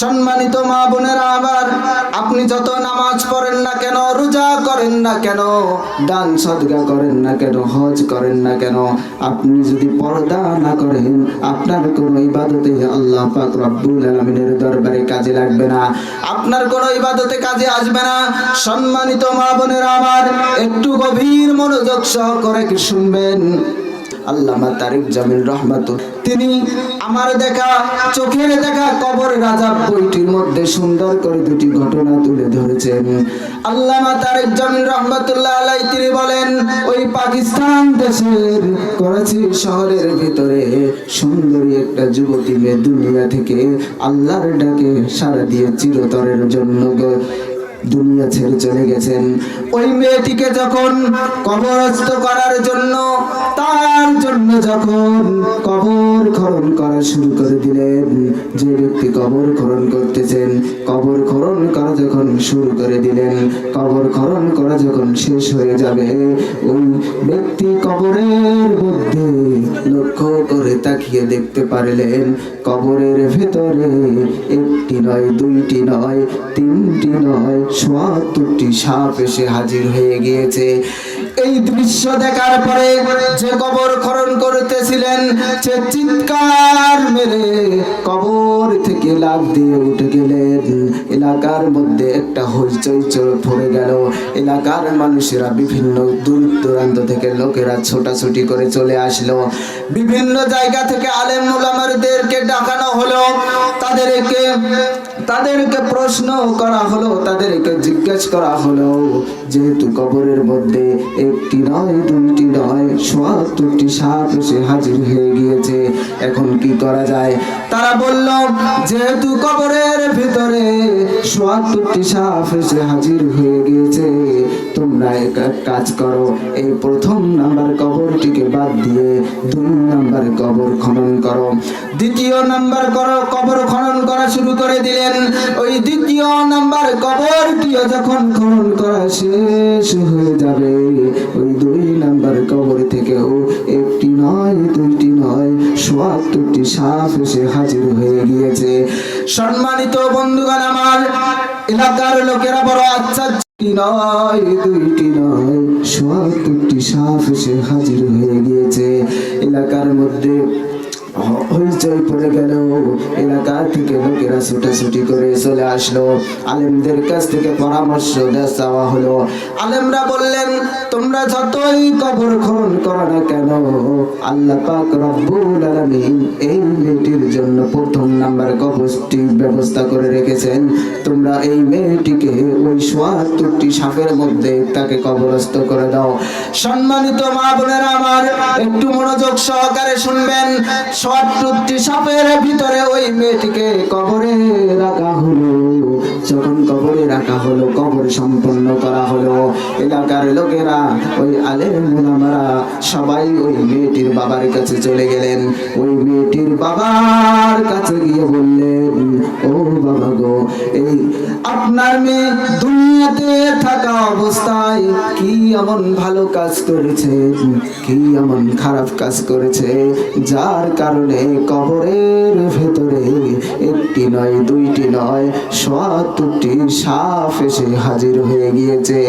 সম্মানিত মা বোনেরা, আবার আপনি যত নামাজ পড়েন না কেন, রোজা করেন না কেন, দান সদগা করেন না কেন, হজ করেন না কেন, আপনি যদি পর্দা না করেন, আপনার কোনো ইবাদতে আল্লাহ পাক রব্বুল আলামিনের দরবারে কাজে লাগবে না। আপনার কোনো ইবাদতে কাজে আসবে না। সম্মানিত মা বোনেরা, আবার একটু গভীর মনোযোগ সহ করে কি শুনবেন? আল্লামা তারিক জামিল রহমাত তিনি আমার দেখা, চোখের দেখা কবর রাজা বইটির মধ্যে সুন্দর করে দুটি ঘটনা তুলে ধরেছেন। আল্লামা তারিক জামিল রহমাতুল্লাহ আলাই, তিনি বলেন, ওই পাকিস্তান দেশের করাচি শহরের ভিতরে সুন্দরী একটা যুবতী মেয়ে দুনিয়া থেকে আল্লাহর ডাকে সারা দিয়ে চিরতরের জন্য দুনিয়া ছেড়ে চলে গেছেন। ওই মেয়েটিকে যখন কবরস্থ করার জন্য, তার জন্য যখন কবর খনন করা শুরু করে দিলেন, যে ব্যক্তি কবর খনন করতেছেন, কবর খনন করা যখন শুরু করে দিলেন, কবর খনন করা যখন শেষ হয়ে যাবে, ওই ব্যক্তি কবরের মধ্যে লক্ষ্য করে তাকিয়ে দেখতে পারলেন, কবরের ভেতরে একটি নয়, দুইটি নয়, তিনটি নয় সোয়াত্তরটি সাপ এসে হাজির হয়ে গিয়েছে। এই দৃশ্য দেখার পরে যে কবর খরণ করতেছিলেন, সে চিৎকার মেরে কবর থেকে লাভ দিয়ে উঠে গেলেন। এলাকার মধ্যে একটা হইচই চড়ে পড়ে গেল। এলাকার মানুষেরা বিভিন্ন দূর দূরান্ত থেকে লোকেরা ছোটাছুটি করে চলে আসলো। বিভিন্ন জায়গা থেকে আলেম মুলামারদেরকে ডাকানো হলো। তাদেরকে তাদেরকে প্রশ্ন করা হলো, তাদেরকে জিজ্ঞেস করা হলো, যেহেতু কবরের মধ্যে একটি নয়, দুইটি নয়, সোয়াত্তরটি সাপ এসে হাজির হয়ে গিয়েছে, এখন কি করা যায়? তারা বলল, যেহেতু কবরের ভিতরে সোয়াত্তরটি সাপ এসে হাজির হয়ে গিয়েছে, তোমরা এক কাজ করো। এই প্রথম নাম্বার কবরটিকে বাদ দিয়ে দুই নাম্বার কবর খনন করো। দ্বিতীয় নাম্বার করো কবর খনন করা শুরু করে দিলেন। ওই দ্বিতীয় নাম্বার কবরটিও যখন খনন করা শেষ হয়ে যাবে, ওই দুই নয় সোয়াত্তরটি সাপ এসে হাজির হয়ে গিয়েছে। সম্মানিত বন্ধুগণ আমার, এলাকার লোকেরা বড় আচ্ছা নয় এসে হাজির হয়ে গিয়েছে। এলাকার মধ্যে হইচই পড়ে গেল এলাকা থেকে লোকেরা ছুটাছুটি করে চলে আসলো। আলেমদের কাছ থেকে পরামর্শ হলো। আলেমরা বললেন, তোমরা যতই কবর খনন করো না কেন, আল্লাহ পাক রব্বুল আলামিন এই মেয়েটির জন্য প্রথম নাম্বার কবরটির ব্যবস্থা করে রেখেছেন। তোমরা এই মেয়েটিকে ওই সোয়াত্তরটি সাপের মধ্যে তাকে কবরস্থ করে দাও। সম্মানিত মা বোনেরা আমার, একটু মনোযোগ সহকারে শুনবেন। সোয়াত্তরটি সাপের ভিতরে ওই মেয়েটিকে কবরে রাখা হলো। যখন কবরে রাখা হলো, কবর সম্পন্ন করা এলাকার লোকেরা ওই আলেম মুলামারা সবাই ওই মেয়েটির বাবার কাছে চলে গেলেন। ওই মেয়েটির বাবার কাছে গিয়ে বললেন, ও বাবা গো, এই আপনার মেয়ে দুনিয়াতে থাকা অবস্থায় কি এমন ভালো কাজ করেছে? কি এমন খারাপ কাজ করেছে? যার কারণে কবরের ভেতরে একটি নয়, দুইটি নয় সত্তরটি সাপ এসে হাজির হয়ে গিয়েছে।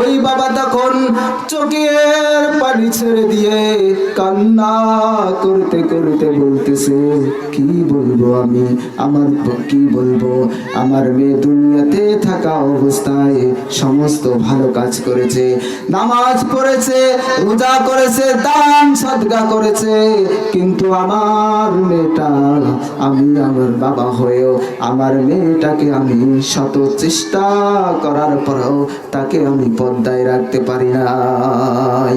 ওই বাবা তখন চোখের পানি ছেড়ে দিয়ে কান্না করতে করতে বলতেছে, কি বলব আমি? আমার কি বলব? আমার মেয়ে দুনিয়াতে থাকা অবস্থায় সমস্ত ভালো কাজ করেছে, নামাজ পড়েছে, রোজা করেছে, দান সদগা করেছে, কিন্তু আমার মেয়েটা, আমি আমার বাবা হয়েও আমার মেয়েটাকে আমি শত চেষ্টা করার পরেও তাকে আমি পর্দায় রাখতে পারি নাই।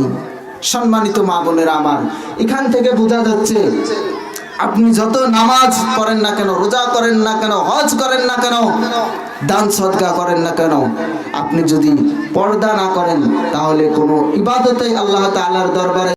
সম্মানিত মা বোনেরা আমার, এখান থেকে বোঝা যাচ্ছে আপনি যত নামাজ পড়েন না কেন, রোজা করেন না কেন, হজ করেন না কেন, দান সদকা করেন না কেন, আপনি যদি পর্দা না করেন তাহলে কোনো ইবাদতেই আল্লাহ তাআলার দরবারে